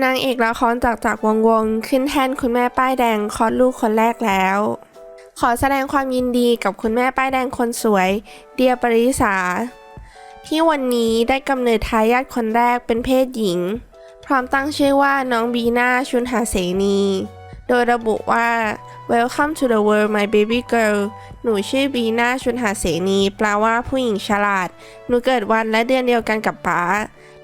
นางเอกละครจากจากวงวงขึ้นแทนคุณแม่ป้ายแดงคลอดลูกคนแรกแล้ว ขอแสดงความยินดีกับคุณแม่ป้ายแดงคนสวย เดียปริสา ที่วันนี้ได้กำเนิดทายาทคนแรกเป็นเพศหญิง พร้อมตั้งชื่อว่าน้องบีนาชุนหาเสนี โดยระบุว่า Welcome to the world my baby girl หนูชื่อบีนาชุนหาเสนีแปลว่าผู้หญิงฉลาด หนูเกิดวันและเดือนเดียวกันกับป๊า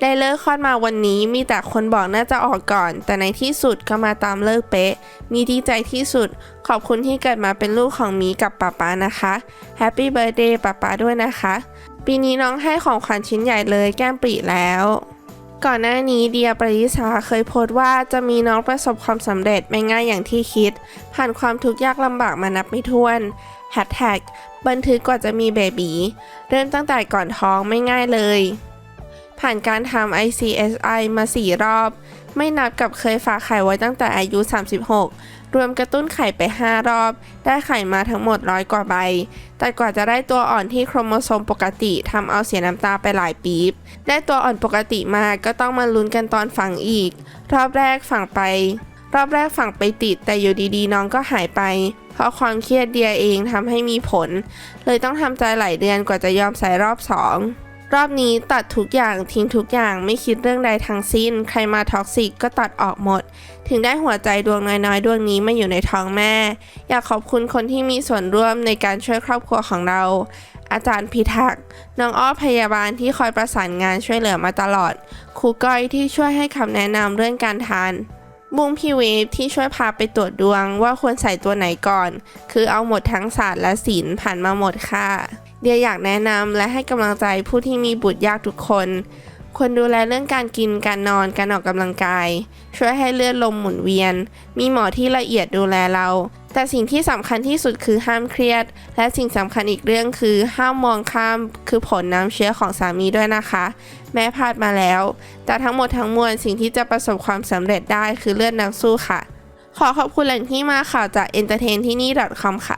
ได้เลิกคลอดมาวันนี้มีแต่คนบอกน่าจะออกก่อน แต่ในที่สุดก็มาตามเลิกเป๊ะ มีดีใจที่สุด ขอบคุณที่เกิดมาเป็นลูกของมีกับป๊าป๊านะคะ Happy Birthday ป๊าป๊าด้วยนะคะ ปีนี้น้องให้ของขวัญชิ้นใหญ่เลยแก้มปรีแล้ว ก่อนหน้านี้เดียปริษาเคยโพสต์ว่าจะมีน้องประสบความสำเร็จไม่ง่ายอย่างที่คิด ผ่านความทุกข์ยากลำบากมานับไม่ถ้วน Hashtag บันทึกกว่าจะมีเบบีเริ่มตั้งแต่ก่อนท้องไม่ง่ายเลย ผ่านการทำ ICSI มา 4 รอบ ไม่นับกับเคยฝากไข่ไว้ตั้งแต่อายุ 36 รวมกระตุ้นไข่ไป 5 รอบ ได้ไข่มาทั้งหมดร้อยกว่าใบ แต่กว่าจะได้ตัวอ่อนที่โครโมโซมปกติทำเอาเสียน้ำตาไปหลายปี๊บ ได้ตัวอ่อนปกติมาก็ต้องมาลุ้นกันตอนฝังอีก รอบแรกฝังไป รอบแรกฝังไปติดแต่อยู่ดีๆ น้องก็หายไป เพราะความเครียดเดียเองทำให้มีผล เลยต้องทำใจหลายเดือนกว่าจะยอมใส่รอบสอง รอบนี้ตัดทุกอย่างทิ้งทุกอย่างไม่คิดเรื่องใดทั้งสิ้น ใครมาท็อกซิกก็ตัดออกหมด ถึงได้หัวใจดวงน้อยๆ ดวงนี้มาอยู่ในท้องแม่ อยากขอบคุณคนที่มีส่วนร่วมในการช่วยครอบครัวของเรา อาจารย์พิทักษ์น้องอ้อพยาบาลที่คอยประสานงานช่วยเหลือมาตลอด ครูก้อยที่ช่วยให้คำแนะนำเรื่องการทานบุ้งพี่เวฟที่ช่วยพาไปตรวจดวงว่าควรใส่ตัวไหนก่อน คือเอาหมดทั้งศาสตร์และศิลป์ผ่านมาหมดค่ะ เดียอยากแนะนำและให้กำลังใจผู้ที่มีบุตรยากทุกคน ควรดูแลเรื่องการกินการนอนการออกกำลังกาย ช่วยให้เลือดลมหมุนเวียน มีหมอที่ละเอียดดูแลเรา แต่สิ่งที่สำคัญที่สุดคือห้ามเครียด และสิ่งสำคัญอีกเรื่องคือห้ามมองข้าม คือผลน้ำเชื้อของสามีด้วยนะคะ แม้พลาดมาแล้ว แต่ทั้งหมดทั้งมวลสิ่งที่จะประสบความสำเร็จได้คือเลือดนักสู้ค่ะ ขอขอบคุณแหล่งที่มาข่าวจาก entertain ที่นี่ .com ค่ะ